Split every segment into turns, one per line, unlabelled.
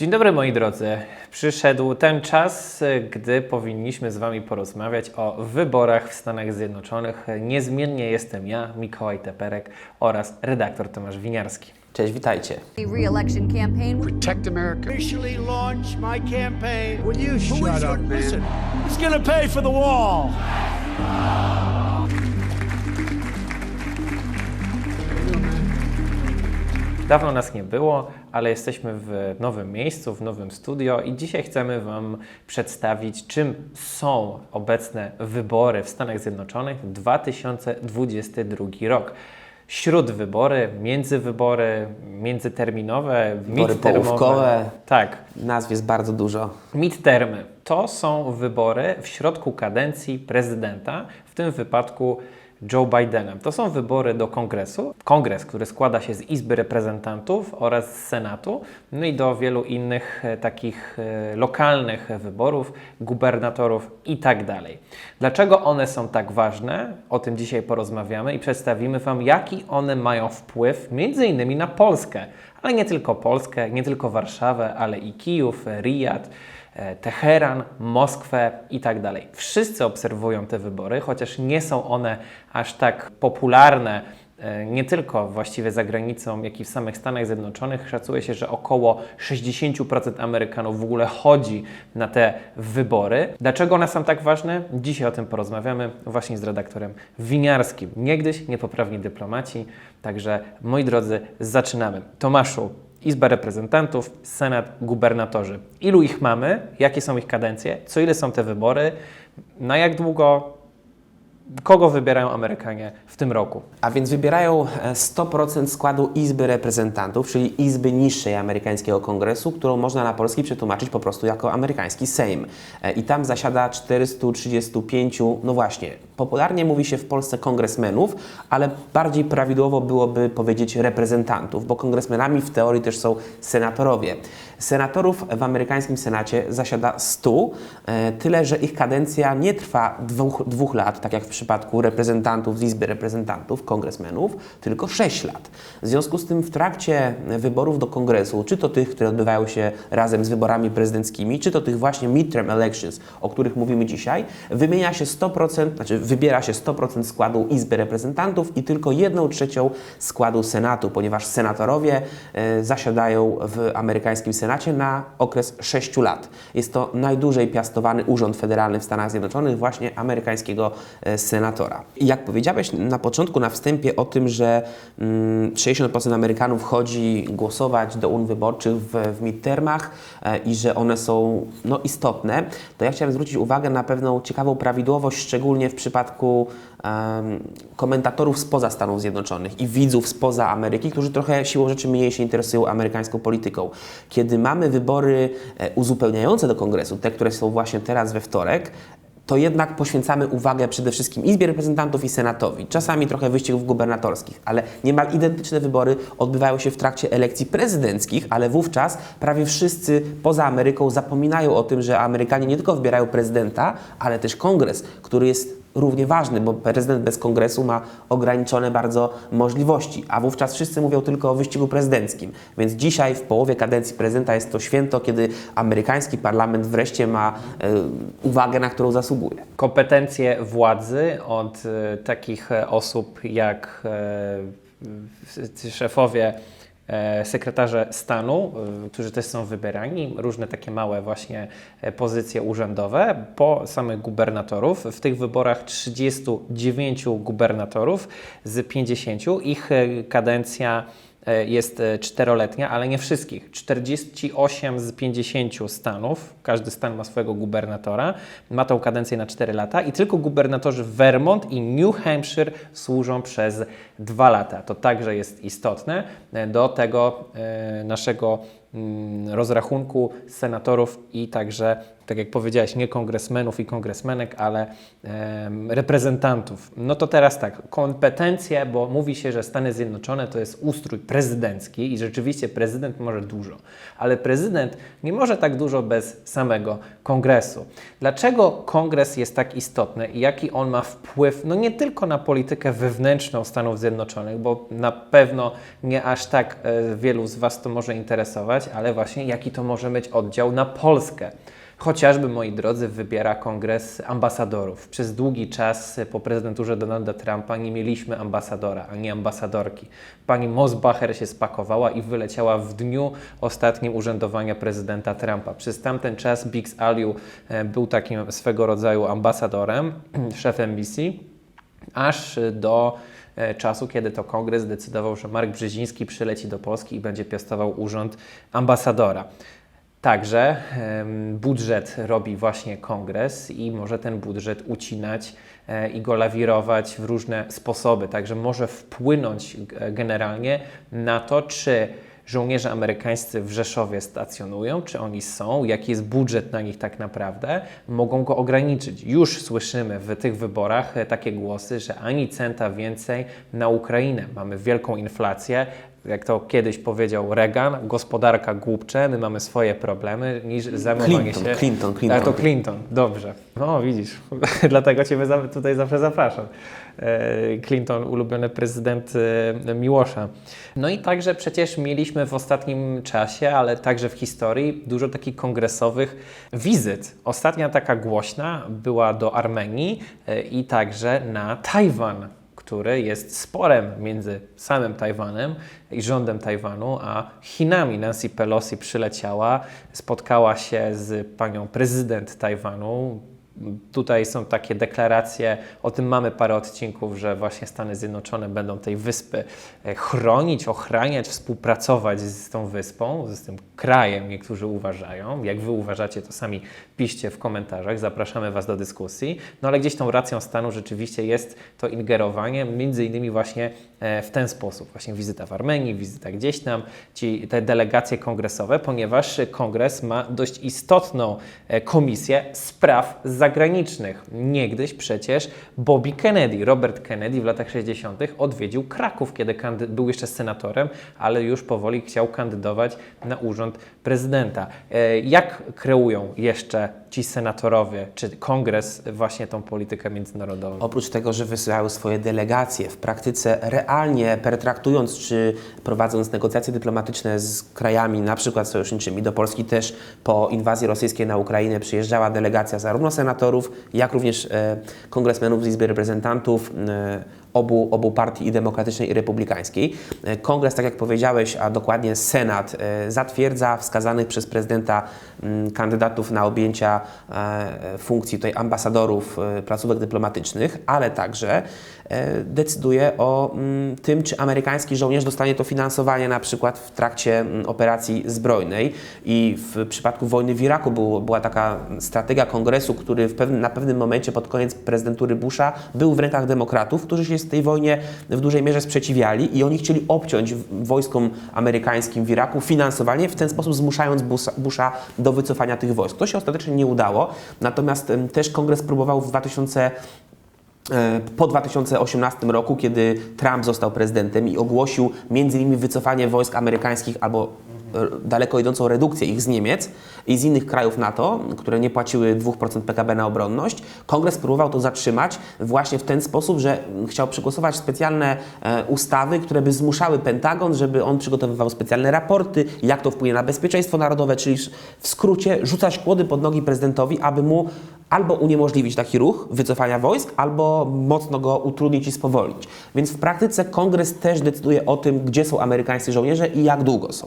Dzień dobry moi drodzy. Przyszedł ten czas, gdy powinniśmy z Wami porozmawiać o wyborach w Stanach Zjednoczonych. Niezmiennie jestem ja, Mikołaj Teperek oraz redaktor Tomasz Winiarski.
Cześć, witajcie.
re-election campaign.
protect America.
officially launch my campaign. Will you
shut
is
up,
gonna,
man?
Listen, who's going to pay for the wall?
Dawno nas nie było, ale jesteśmy w nowym miejscu, w nowym studio i dzisiaj chcemy Wam przedstawić, czym są obecne wybory w Stanach Zjednoczonych 2022 rok. Śródwybory, międzywybory, międzyterminowe,
Wybory połówkowe.
Tak,
Nazw jest bardzo dużo.
Midtermy to są wybory w środku kadencji prezydenta, w tym wypadku Joe Bidena. To są wybory do kongresu. Kongres, który składa się z Izby Reprezentantów oraz z Senatu, no i do wielu innych e, takich e, lokalnych wyborów, gubernatorów i tak dalej. Dlaczego one są tak ważne? O tym dzisiaj porozmawiamy i przedstawimy Wam, jaki one mają wpływ między innymi na Polskę, ale nie tylko Polskę, nie tylko Warszawę, ale i Kijów, Riyad, e, Teheran, Moskwę i tak. Wszyscy obserwują te wybory, chociaż nie są one aż tak popularne e, nie tylko właściwie za granicą, jak i w samych Stanach Zjednoczonych. Szacuje się, że około 60% Amerykanów w ogóle chodzi na te wybory. Dlaczego one są tak ważne? Dzisiaj o tym porozmawiamy właśnie z redaktorem Winiarskim. Niegdyś niepoprawni dyplomaci. Także moi drodzy, zaczynamy. Tomaszu, Izba Reprezentantów, Senat, gubernatorzy. Ilu ich mamy? Jakie są ich kadencje? Co ile są te wybory? Na jak długo? Kogo wybierają Amerykanie w tym roku?
A więc wybierają e, 100% składu Izby Reprezentantów, czyli Izby niższej amerykańskiego kongresu, którą można na polski przetłumaczyć po prostu jako amerykański Sejm. E, I tam zasiada 435, no właśnie, popularnie mówi się w Polsce kongresmenów, ale bardziej prawidłowo byłoby powiedzieć reprezentantów, bo kongresmenami w teorii też są senatorowie. Senatorów w amerykańskim Senacie zasiada 100, e, tyle że ich kadencja nie trwa dwóch, dwóch lat, tak jak w przypadku reprezentantów z Izby Reprezentantów, kongresmenów, tylko 6 lat. W związku z tym w trakcie wyborów do kongresu, czy to tych, które odbywają się razem z wyborami prezydenckimi, czy to tych właśnie midterm elections, o których mówimy dzisiaj, wymienia się 100%, znaczy wybiera się 100% składu Izby Reprezentantów i tylko 1 trzecią składu Senatu, ponieważ senatorowie e, zasiadają w amerykańskim Senacie na okres 6 lat. Jest to najdłużej piastowany urząd federalny w Stanach Zjednoczonych, właśnie amerykańskiego e, senatora. Jak powiedziałeś na początku, na wstępie o tym, że mm, 60% Amerykanów chodzi głosować do urn wyborczych w, w midtermach e, i że one są no, istotne, to ja chciałem zwrócić uwagę na pewną ciekawą prawidłowość, szczególnie w przypadku em, komentatorów spoza Stanów Zjednoczonych i widzów spoza Ameryki, którzy trochę siłą rzeczy mniej się interesują amerykańską polityką. Kiedy mamy wybory e, uzupełniające do kongresu, te, które są właśnie teraz we wtorek, to jednak poświęcamy uwagę przede wszystkim Izbie Reprezentantów i Senatowi. Czasami trochę wyścigów gubernatorskich, ale niemal identyczne wybory odbywają się w trakcie elekcji prezydenckich, ale wówczas prawie wszyscy poza Ameryką zapominają o tym, że Amerykanie nie tylko wybierają prezydenta, ale też kongres, który jest równie ważny, bo prezydent bez kongresu ma ograniczone bardzo możliwości, a wówczas wszyscy mówią tylko o wyścigu prezydenckim. Więc dzisiaj w połowie kadencji prezydenta jest to święto, kiedy amerykański parlament wreszcie ma e, uwagę, na którą zasługuje.
kompetencje władzy od e, takich osób jak e, y, szefowie, sekretarze stanu, e, którzy też są wybierani, różne takie małe właśnie e, pozycje urzędowe, po samych gubernatorów. W tych wyborach 39 gubernatorów z 50. Ich e, kadencja e, jest e, czteroletnia, ale nie wszystkich. 48 z 50 stanów, każdy stan ma swojego gubernatora, ma tą kadencję na 4 lata i tylko gubernatorzy Vermont i New Hampshire służą przez 2 lata. To także jest istotne e, do tego e, naszego rozrachunku senatorów i także, tak jak powiedziałeś, nie kongresmenów i kongresmenek, ale reprezentantów. No to teraz tak, kompetencje, bo mówi się, że Stany Zjednoczone to jest ustrój prezydencki i rzeczywiście prezydent może dużo, ale prezydent nie może tak dużo bez samego kongresu. Dlaczego kongres jest tak istotny i jaki on ma wpływ, no nie tylko na politykę wewnętrzną Stanów Zjednoczonych, bo na pewno nie aż tak e, wielu z Was to może interesować, ale właśnie jaki to może mieć oddział na Polskę. Chociażby, moi drodzy, wybiera kongres ambasadorów. Przez długi czas po prezydenturze Donalda Trumpa nie mieliśmy ambasadora ani ambasadorki. Pani Mosbacher się spakowała i wyleciała w dniu ostatnim urzędowania prezydenta Trumpa. Przez tamten czas Biggs Aliu e, był takim swego rodzaju ambasadorem, szefem misji, aż do czasu, kiedy to kongres zdecydował, że Mark Brzeziński przyleci do Polski i będzie piastował urząd ambasadora. Także budżet robi właśnie kongres i może ten budżet ucinać e, i go lawirować w różne sposoby. Także może wpłynąć e, generalnie na to, czy żołnierze amerykańscy w Rzeszowie stacjonują, czy oni są, jaki jest budżet na nich tak naprawdę, mogą go ograniczyć. Już słyszymy w tych wyborach e, takie głosy, że ani centa więcej na Ukrainę. Mamy wielką inflację, jak to kiedyś powiedział Reagan, gospodarka głupcze, my mamy swoje problemy, niż zajmowanie
Clinton,
się...
Clinton, Clinton.
A to Clinton, dobrze. No widzisz, dlatego Ciebie tutaj zawsze zapraszam. E, Clinton, ulubiony prezydent e, Miłosza. No i także przecież mieliśmy w ostatnim czasie, ale także w historii, dużo takich kongresowych wizyt. Ostatnia taka głośna była do Armenii e, i także na Tajwan który jest sporem między samym Tajwanem i rządem Tajwanu, a Chinami. Nancy Pelosi przyleciała, spotkała się z panią prezydent Tajwanu. Tutaj są takie deklaracje, o tym mamy parę odcinków, że właśnie Stany Zjednoczone będą tej wyspy e, chronić, ochraniać, współpracować z tą wyspą, z tym krajem, niektórzy uważają. Jak wy uważacie, to sami piszcie w komentarzach, zapraszamy was do dyskusji. No ale gdzieś tą racją stanu rzeczywiście jest to ingerowanie, między innymi właśnie w ten sposób, właśnie wizyta w Armenii, wizyta gdzieś tam, ci, te delegacje kongresowe, ponieważ kongres ma dość istotną e, komisję spraw zagranicznych. Niegdyś przecież Bobby Kennedy, Robert Kennedy w latach 60. odwiedził Kraków, kiedy był jeszcze senatorem, ale już powoli chciał kandydować na urząd prezydenta. E, Jak kreują jeszcze ci senatorowie, czy kongres właśnie tą politykę międzynarodową?
Oprócz tego, że wysyłały swoje delegacje, w praktyce realnie pertraktując czy prowadząc negocjacje dyplomatyczne z krajami, na przykład sojuszniczymi, do Polski też po inwazji rosyjskiej na Ukrainę przyjeżdżała delegacja zarówno senatorów, jak również e, kongresmenów z Izby Reprezentantów e, obu, obu partii i demokratycznej i republikańskiej. E, Kongres, tak jak powiedziałeś, a dokładnie Senat e, zatwierdza wskazanych przez prezydenta mm, kandydatów na objęcia e, funkcji tutaj ambasadorów placówek dyplomatycznych, ale także decyduje o mm, tym, czy amerykański żołnierz dostanie to finansowanie na przykład w trakcie mm, operacji zbrojnej i w przypadku wojny w Iraku było, była taka strategia kongresu, który pewnym, na pewnym momencie pod koniec prezydentury Busha był w rękach demokratów, którzy się z tej wojnie w dużej mierze sprzeciwiali i oni chcieli obciąć wojskom amerykańskim w Iraku finansowanie, w ten sposób zmuszając Busha, do wycofania tych wojsk. To się ostatecznie nie udało, natomiast też kongres próbował w 2000 e, po 2018 roku, kiedy Trump został prezydentem i ogłosił między innymi wycofanie wojsk amerykańskich albo daleko idącą redukcję ich z Niemiec i z innych krajów NATO, które nie płaciły 2% PKB na obronność, kongres próbował to zatrzymać właśnie w ten sposób, że chciał przegłosować specjalne e, ustawy, które by zmuszały Pentagon, żeby on przygotowywał specjalne raporty, jak to wpłynie na bezpieczeństwo narodowe, czyli w skrócie rzucać kłody pod nogi prezydentowi, aby mu albo uniemożliwić taki ruch wycofania wojsk, albo mocno go utrudnić i spowolnić. Więc w praktyce kongres też decyduje o tym, gdzie są amerykańscy żołnierze i jak długo są.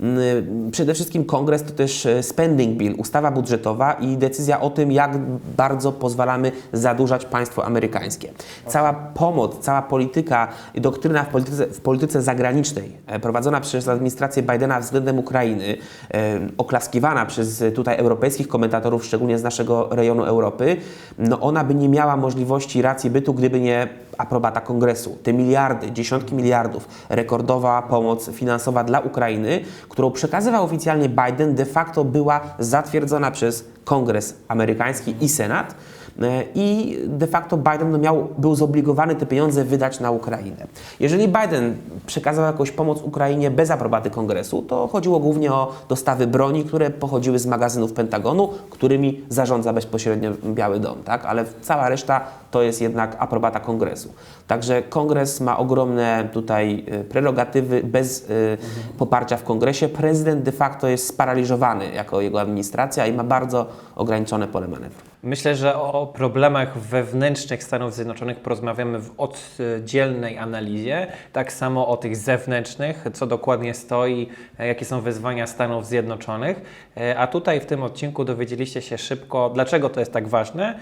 Mm, Przede wszystkim kongres to też e, spending bill, ustawa budżetowa i decyzja o tym, jak bardzo pozwalamy zadłużać państwo amerykańskie. Cała pomoc, cała polityka i doktryna w polityce, w polityce zagranicznej e, prowadzona przez administrację Bidena względem Ukrainy, e, oklaskiwana przez tutaj europejskich komentatorów, szczególnie z naszego rejonu Europy, no ona by nie miała możliwości racji bytu, gdyby nie aprobata kongresu. Te miliardy, dziesiątki miliardów, rekordowa pomoc finansowa dla Ukrainy, którą przekazywał oficjalnie Biden, de facto była zatwierdzona przez kongres amerykański i senat. E, I de facto Biden no miał, był zobligowany te pieniądze wydać na Ukrainę. Jeżeli Biden przekazał jakąś pomoc Ukrainie bez aprobaty kongresu, to chodziło głównie o dostawy broni, które pochodziły z magazynów Pentagonu, którymi zarządza bezpośrednio Biały Dom, tak? Ale cała reszta to jest jednak aprobata kongresu. Także kongres ma ogromne tutaj y, prerogatywy bez y, poparcia w kongresie. Prezydent de facto jest sparaliżowany jako jego administracja i ma bardzo ograniczone pole manewru.
Myślę, że o problemach wewnętrznych Stanów Zjednoczonych porozmawiamy w oddzielnej analizie. Tak samo o tych zewnętrznych, co dokładnie stoi, e, jakie są wyzwania Stanów Zjednoczonych. E, A tutaj w tym odcinku dowiedzieliście się szybko, dlaczego to jest tak ważne,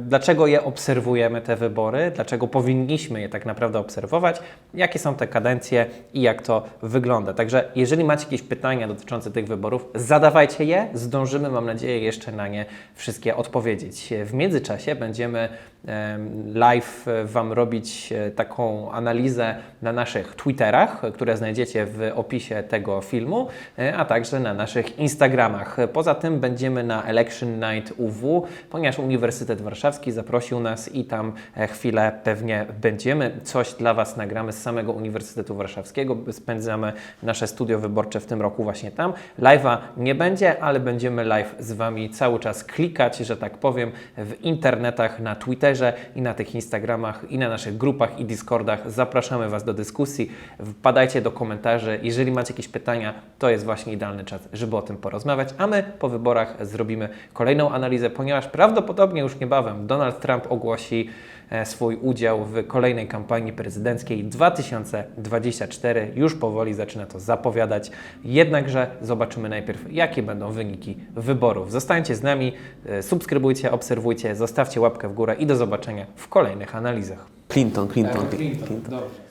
dlaczego je obserwujemy, te wybory, dlaczego powinniśmy je tak naprawdę obserwować, jakie są te kadencje i jak to wygląda. Także jeżeli macie jakieś pytania dotyczące tych wyborów, zadawajcie je, zdążymy, mam nadzieję, jeszcze na nie wszystkie odpowiedzieć. W międzyczasie będziemy em, live e, Wam robić e, taką analizę na naszych Twitterach, które znajdziecie w opisie tego filmu, e, a także na naszych Instagramach. Poza tym będziemy na Election Night UW, ponieważ Uniwersytet Warszawski zaprosił nas i tam e, chwilę pewnie będziemy. Coś dla Was nagramy z samego Uniwersytetu Warszawskiego. Spędzamy nasze studio wyborcze w tym roku właśnie tam. Live'a nie będzie, ale będziemy live z Wami cały czas klikać, że tak powiem, w internetach, na Twitterze i na tych Instagramach i na naszych grupach i Discordach. Zapraszamy Was do dyskusji. Wpadajcie do komentarzy. Jeżeli macie jakieś pytania, to jest właśnie idealny czas, żeby o tym porozmawiać. A my po wyborach zrobimy kolejną analizę, ponieważ prawdopodobnie już niebawem Donald Trump ogłosi e, swój udział w kolejnej kampanii prezydenckiej 2024. Już powoli zaczyna to zapowiadać. Jednakże zobaczymy najpierw, jakie będą wyniki wyborów. Zostańcie z nami, e, subskrybujcie, obserwujcie, zostawcie łapkę w górę i do zobaczenia w kolejnych analizach.
Clinton, Clinton,
Clinton,
Clinton.
dobrze.